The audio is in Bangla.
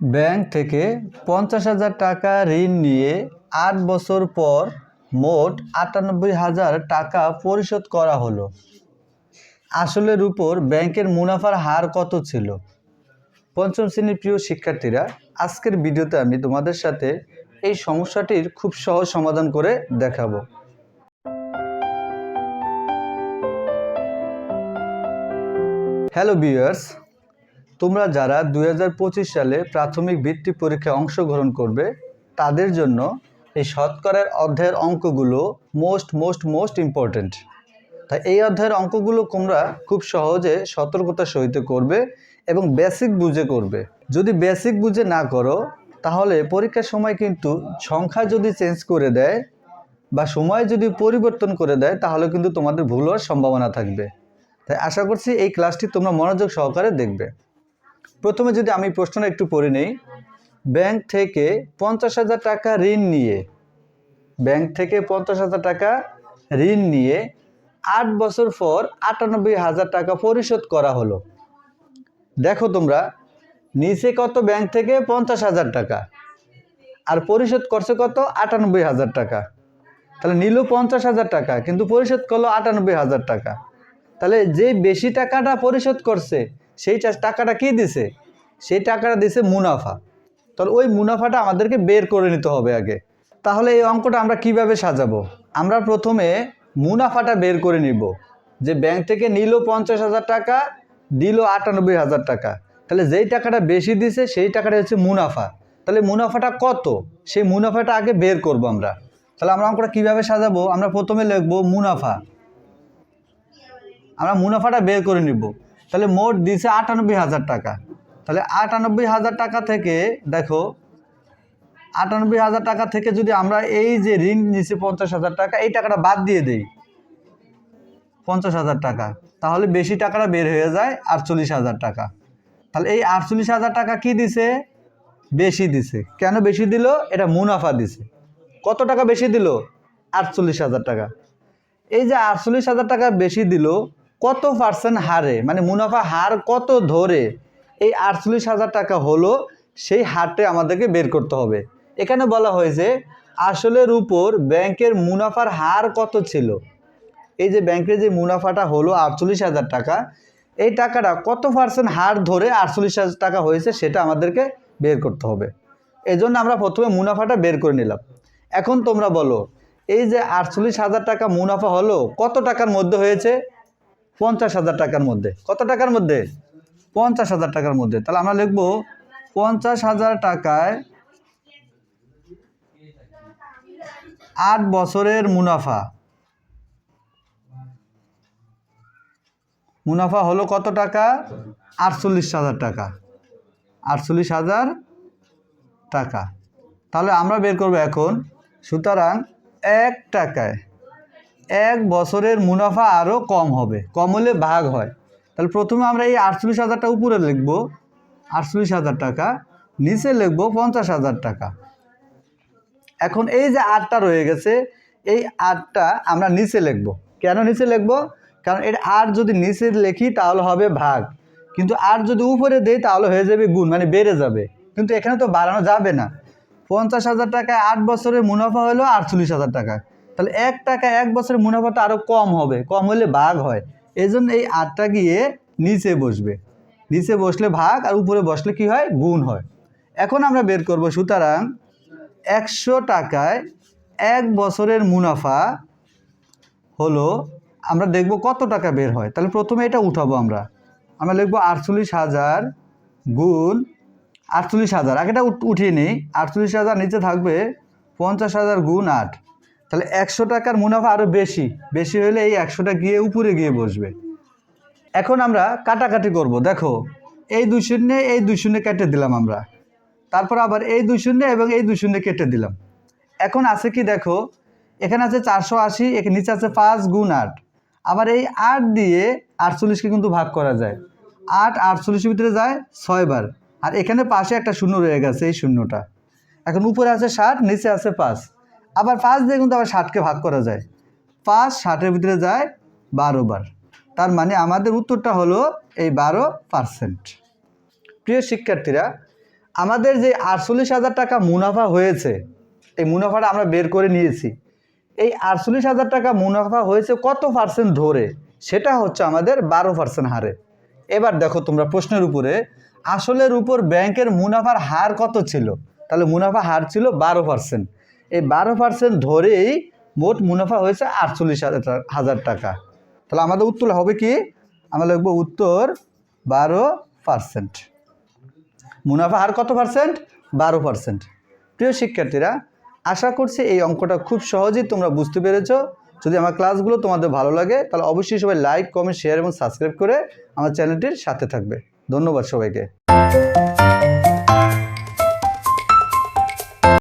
ব্যাংক থেকে পঞ্চাশ হাজার টাকা ঋণ নিয়ে আট বছর পর মোট আটানব্বই হাজার টাকা পরিশোধ করা হলো। আসলের উপর ব্যাংকের মুনাফার হার কত ছিল? পঞ্চম শ্রেণির প্রিয় শিক্ষার্থীরা, আজকের ভিডিওতে আমি তোমাদের সাথে এই সমস্যাটির খুব সহজ সমাধান করে দেখাবো। হ্যালো ভিউয়ার্স তোমরা যারা দু হাজার পঁচিশ সালে প্রাথমিক বৃত্তি পরীক্ষায় অংশগ্রহণ করবে, তাদের জন্য এই শতকরার অধ্যায়ের অঙ্কগুলো মোস্ট মোস্ট মোস্ট ইম্পর্ট্যান্ট তাই এই অধ্যায়ের অঙ্কগুলো তোমরা খুব সহজে সতর্কতার সহিত করবে এবং বেসিক বুঝে করবে। যদি বেসিক বুঝে না করো, তাহলে পরীক্ষার সময় কিন্তু সংখ্যা যদি চেঞ্জ করে দেয় বা সময় যদি পরিবর্তন করে দেয়, তাহলে কিন্তু তোমাদের ভুল হওয়ার সম্ভাবনা থাকবে। তাই আশা করছি এই ক্লাসটি তোমরা মনোযোগ সহকারে দেখবে। প্রথমে যদি আমি প্রশ্নটা একটু পড়ে নেই, ব্যাংক থেকে পঞ্চাশ হাজার টাকা ঋণ নিয়ে, ব্যাংক থেকে পঞ্চাশ হাজার টাকা ঋণ নিয়ে আট বছর পর আটানব্বই হাজার টাকা পরিশোধ করা হলো। দেখো তোমরা, নিচে কত? ব্যাংক থেকে পঞ্চাশ হাজার টাকা। আর পরিশোধ করছে কত? আটানব্বই হাজার টাকা। তাহলে নিল পঞ্চাশ হাজার টাকা, কিন্তু পরিশোধ করল আটানব্বই হাজার টাকা। তাহলে যে বেশি টাকাটা পরিশোধ করছে সেই টাকাটা কি দিছে? সেই টাকাটা দিছে মুনাফা। তাহলে ওই মুনাফাটা আমাদেরকে বের করে নিতে হবে আগে। তাহলে এই অঙ্কটা আমরা কীভাবে সাজাবো? আমরা প্রথমে মুনাফাটা বের করে নিব। যে ব্যাংক থেকে নিল পঞ্চাশ হাজার টাকা, দিল আটানব্বই হাজার টাকা। তাহলে যেই টাকাটা বেশি দিছে, সেই টাকাটা হচ্ছে মুনাফা। তাহলে মুনাফাটা কত? সেই মুনাফাটা আগে বের করব আমরা। তাহলে আমরা অঙ্কটা কীভাবে সাজাবো? আমরা প্রথমে লিখব মুনাফা। আমরা মুনাফাটা বের করে নিব। তাহলে মোট দিছে আটানব্বই হাজার টাকা। তাহলে আটানব্বই হাজার টাকা থেকে, দেখো, আটানব্বই হাজার টাকা থেকে যদি আমরা এই যে ঋণ নিছি পঞ্চাশ হাজার টাকা, এই টাকাটা বাদ দিয়ে দেই। পঞ্চাশ হাজার টাকা। তাহলে বেশি টাকাটা বের হয়ে যায় আটচল্লিশ হাজার টাকা। তাহলে এই আটচল্লিশ হাজার টাকা কি দিছে? বেশি দিছে। কেন বেশি দিল? এটা মুনাফা দিছে। কত টাকা বেশি দিল? আটচল্লিশ হাজার টাকা। এই যে আটচল্লিশ হাজার টাকা বেশি দিল কত পার্সেন্ট হারে? মানে মুনাফা হার কত ধরে? এই আটচল্লিশ হাজার টাকা হলো সেই হারটা আমাদেরকে বের করতে হবে। এখানে বলা হয়েছে, আসলের উপর ব্যাংকের মুনাফার হার কত ছিল? এই যে ব্যাংকের যে মুনাফাটা হলো আটচল্লিশ হাজার টাকা, এই টাকাটা কত পার্সেন্ট হার ধরে আটচল্লিশ হাজার টাকা হয়েছে সেটা আমাদেরকে বের করতে হবে। এই জন্য আমরা প্রথমে মুনাফাটা বের করে নিলাম। এখন তোমরা বলো, এই যে আটচল্লিশ হাজার টাকা মুনাফা হলো, কত টাকার মধ্যে হয়েছে? পঞ্চাশ হাজার টাকার মধ্যে। কত টাকার মধ্যে? পঞ্চাশ হাজার টাকার মধ্যে। তাহলে আমরা লিখব পঞ্চাশ হাজার টাকায় আট বছরের মুনাফা। মুনাফা হলো কত টাকা? আটচল্লিশ হাজার টাকা। আটচল্লিশ হাজার টাকা। তাহলে আমরা বের করব এখন। সুতরাং এক টাকায় এক বছরের মুনাফা আরও কম হবে, কম হলে ভাগ হয়। তাহলে প্রথমে আমরা এই আটচল্লিশ হাজারটা উপরে লিখব, আটচল্লিশ হাজার টাকা, নিচে লিখব পঞ্চাশ হাজার টাকা। এখন এই যে আটটা রয়ে গেছে, এই আটটা আমরা নিচে লিখব। কেন নিচে লিখব? কারণ এর আট যদি নিচে লিখি তাহলে হবে ভাগ। কিন্তু আর যদি উপরে দেই তাহলে হয়ে যাবে গুণ মানে বেড়ে যাবে। কিন্তু এখানে তো বাড়ানো যাবে না। পঞ্চাশ হাজার টাকায় আট বছরের মুনাফা হলো আটচল্লিশ হাজার টাকা। তাহলে এক টাকা এক বছরের মুনাফাটা আরও কম হবে, কম হলে ভাগ হয়। এই জন্য এই আটটা গিয়ে নিচে বসবে। নিচে বসলে ভাগ আর উপরে বসলে কি হয়? গুণ হয়। এখন আমরা বের করব, সুতরাং একশো টাকায় এক বছরের মুনাফা হলো, আমরা দেখব কত টাকা বের হয়। তাহলে প্রথমে এটা উঠাবো আমরা। আমরা লিখব আটচল্লিশ হাজার গুণ আটচল্লিশ হাজার। আগেটা উঠ- উঠিয়ে নিই। আটচল্লিশ হাজার নিচে থাকবে পঞ্চাশ হাজার গুণ আট। তাহলে একশো টাকার মুনাফা আরও বেশি। বেশি হলে এই একশোটা গিয়ে উপরে গিয়ে বসবে। এখন আমরা কাটাকাটি করব। দেখো, এই দুই শূন্য, এই দুই শূন্য কেটে দিলাম আমরা। তারপর আবার এই দুই শূন্য এবং এই দুই শূন্য কেটে দিলাম। এখন আছে কি দেখো, এখানে আছে চারশো আশি এখানে নিচে আছে পাঁচ গুণ আট। আবার এই আট দিয়ে আটচল্লিশকে কিন্তু ভাগ করা যায়। আট আটচল্লিশের ভিতরে যায় ছয়বার আর এখানে পাশে একটা শূন্য রয়ে গেছে এই শূন্যটা। এখন উপরে আছে ষাট, নিচে আছে পাঁচ। আবার পাঁচ দিয়ে কিন্তু আবার ষাটকে ভাগ করা যায়। পাঁচ ষাটের ভিতরে যায় বারো বার। তার মানে আমাদের উত্তরটা হলো এই বারো পার্সেন্ট প্রিয় শিক্ষার্থীরা, আমাদের যে আটচল্লিশ হাজার টাকা মুনাফা হয়েছে, এই মুনাফাটা আমরা বের করে নিয়েছি। এই আটচল্লিশ হাজার টাকা মুনাফা হয়েছে কত পার্সেন্ট ধরে? সেটা হচ্ছে আমাদের বারো পার্সেন্ট হারে। এবার দেখো তোমরা প্রশ্নের উপরে, আসলের উপর ব্যাংকের মুনাফার হার কত ছিল? তাহলে মুনাফা হার ছিল বারো পার্সেন্ট এই বারো পার্সেন্ট ধরেই মোট মুনাফা হয়েছে আটচল্লিশ হাজার টাকা। তাহলে আমাদের উত্তর হবে কি? আমরা লিখব উত্তর বারো পার্সেন্ট মুনাফা হার কত পার্সেন্ট বারো পার্সেন্ট প্রিয় শিক্ষার্থীরা, আশা করছি এই অঙ্কটা খুব সহজেই তোমরা বুঝতে পেরেছ। যদি আমার ক্লাসগুলো তোমাদের ভালো লাগে, তাহলে অবশ্যই সবাই লাইক কমেন্ট শেয়ার এবং সাবস্ক্রাইব করে আমার চ্যানেলটির সাথে থাকবে। ধন্যবাদ সবাইকে।